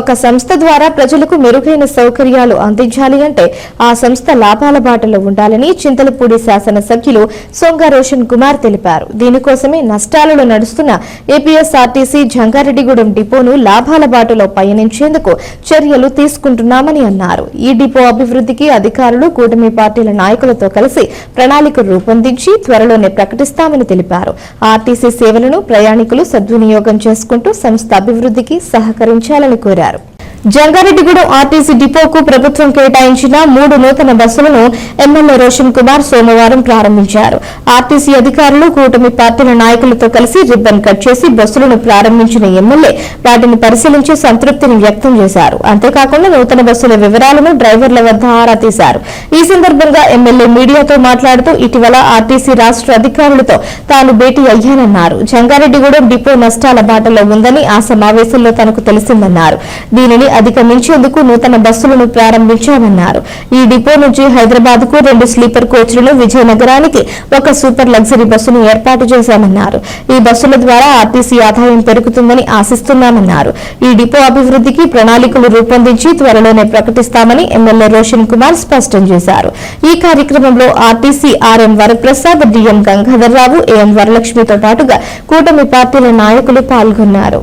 ఒక సంస్థ ద్వారా ప్రజలకు మెరుగైన సౌకర్యాలు అందించాలి అంటే ఆ సంస్థ లాభాల బాటలో ఉండాలని చింతలపూడి శాసనసభ్యులు సొంగ రోషన్ కుమార్ తెలిపారు. దీనికోసమే నష్టాలలో నడుస్తున్న ఏపీఎస్ఆర్టీసీ జంగారెడ్డిగూడెం డిపోను లాభాల బాటలో పయనించేందుకు చర్యలు తీసుకుంటున్నామని అన్నారు. ఈ డిపో అభివృద్ధికి అధికారులు కూటమి పార్టీల నాయకులతో కలిసి ప్రణాళిక రూపొందించి త్వరలోనే ప్రకటిస్తామని తెలిపారు. ఆర్టీసీ సేవలను ప్రయాణికులు సద్వినియోగం చేసుకుంటూ సంస్థ అభివృద్ధికి సహకరించాలని కోరారు. zero. జంగారెడ్డిగూడెం ఆర్టీసీ డిపోకు ప్రభుత్వం కేటాయించిన మూడు నూతన బస్సులను ఎమ్మెల్యే రోషన్ కుమార్ సోమవారం ప్రారంభించారు. ఆర్టీసీ అధికారులు కూటమి పార్టీల నాయకులతో కలిసి రిబ్బన్ కట్ చేసి బస్సులను ప్రారంభించిన ఎమ్మెల్యే వాటిని పరిశీలించి సంతృప్తిని వ్యక్తం చేశారు. అంతేకాకుండా నూతన బస్సుల వివరాలను డ్రైవర్ల వద్ద ఆరా తీశారు. ఈ సందర్భంగా ఎమ్మెల్యే మీడియాతో మాట్లాడుతూ ఇటీవల ఆర్టీసీ రాష్ట్ర అధికారులతో తాను భేటీ అయ్యానన్నారు. జంగారెడ్డిగూడెం డిపో నష్టాల బాటలో ఉందని ఆ సమావేశంలో తనకు తెలిసిందన్నారు. దీనిని అధిగమించేందుకు నూతన బస్సులను ప్రారంభించామన్నారు. ఈ డిపో నుంచి హైదరాబాద్కు రెండు స్లీపర్ కోచ్లను విజయనగరానికి ఒక సూపర్ లగ్జరీ బస్సును ఏర్పాటు చేశామన్నారు. ఈ బస్సుల ద్వారా ఆర్టీసీ ఆదాయం పెరుగుతుందని ఆశిస్తున్నామన్నారు. ఈ డిపో అభివృద్ధికి ప్రణాళికలు రూపొందించి త్వరలోనే ప్రకటిస్తామని ఎమ్మెల్యే రోషన్ కుమార్ స్పష్టం చేశారు. ఈ కార్యక్రమంలో RTC RM Varaprasad DM Gangadhar Rao AM వరలక్ష్మితో పాటుగా కూటమి పార్టీల నాయకులు పాల్గొన్నారు.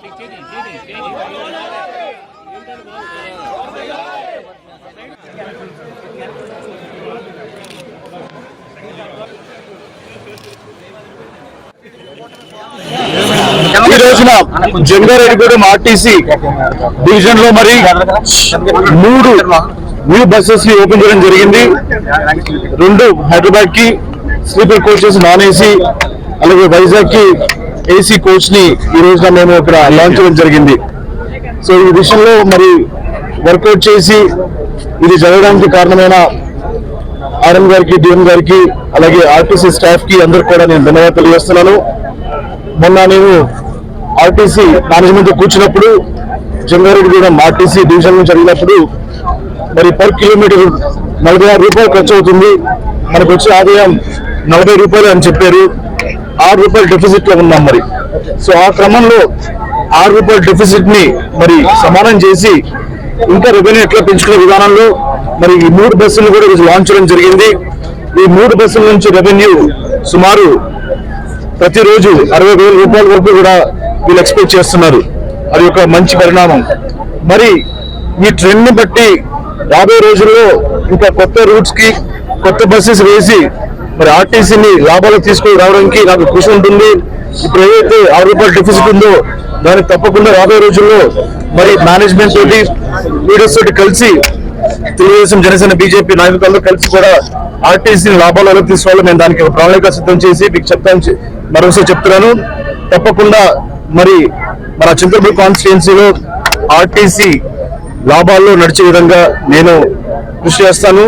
ఎస్సీ ఎస్సీ ఈ రోజున జంగారెడ్డిగూడెం ఆర్టీసీ డివిజన్లో మరి మూడు న్యూ బస్సెస్ని ఓపెన్ చేయడం జరిగింది. రెండు హైదరాబాద్కి స్లీపర్ కోచెస్ నాన్ ఏసీ అలాగే వైజాగ్కి ఏసీ కోచ్ని ఈ రోజున మేము ఇక్కడ లాంచ్ చేయడం జరిగింది. సో ఈ విషయంలో మరి వర్కౌట్ చేసి ఇది జరగడానికి కారణమైన ఆర్ఎం గారికి డిఎం గారికి అలాగే ఆర్టీసీ స్టాఫ్కి అందరికి కూడా నేను ధన్యవాదాలు తెలియజేస్తున్నాను. మొన్న నేను ఆర్టీసీ మేనేజ్మెంట్ కూర్చున్నప్పుడు జంగారెడ్డిగూడెం ఆర్టీసీ డివిజన్ నుంచి జరిగినప్పుడు మరి పర్ కిలోమీటర్ నలభై ఆరు రూపాయలు ఖర్చు అవుతుంది మనకు వచ్చే ఆదాయం నలభై రూపాయలు అని చెప్పారు ఆరు రూపాయలు డెఫిసిట్లో ఉన్నాం మరి. సో ఆ క్రమంలో ఆరు రూపాయల డెఫిసిట్ని మరి సమానం చేసి ఇంకా రెవెన్యూ ఎట్లా పెంచుకునే విధానంలో మరి ఈ మూడు బస్సులు కూడా ఈరోజు లాంచ్ చేయడం జరిగింది. ఈ మూడు బస్సుల నుంచి రెవెన్యూ సుమారు ప్రతిరోజు అరవై వేల రూపాయల వరకు కూడా వీళ్ళు ఎక్స్పెక్ట్ చేస్తున్నారు. అది ఒక మంచి పరిణామం. మరి ఈ ట్రెండ్ని బట్టి రాబోయే రోజుల్లో ఇంకా కొత్త రూట్స్కి కొత్త బస్సెస్ వేసి మరి ఆర్టీసీని లాభాలు తీసుకొని రావడానికి నాకు కృషి ఉంటుంది. ఇప్పుడు ఏదైతే ఆరు రూపాయల డెఫిసిట్ ఉందో దానికి తప్పకుండా రాబోయే రోజుల్లో మరి మేనేజ్మెంట్ తోటి లీడర్స్ తోటి కలిసి తెలుగుదేశం జనసేన బీజేపీ నాయకులతో కలిసి కూడా ఆర్టీసీ లాభాలలో తీసుకోవాలి మేము దానికి ఒక ప్రణాళిక సిద్ధం చేసి మీకు చెప్తాను చె- మరోసారి చెప్తున్నాను. తప్పకుండా మరి మన చింతపూడి కాన్స్టిట్యున్సీలో ఆర్టీసీ లాభాల్లో నడిచే విధంగా నేను కృషి చేస్తాను.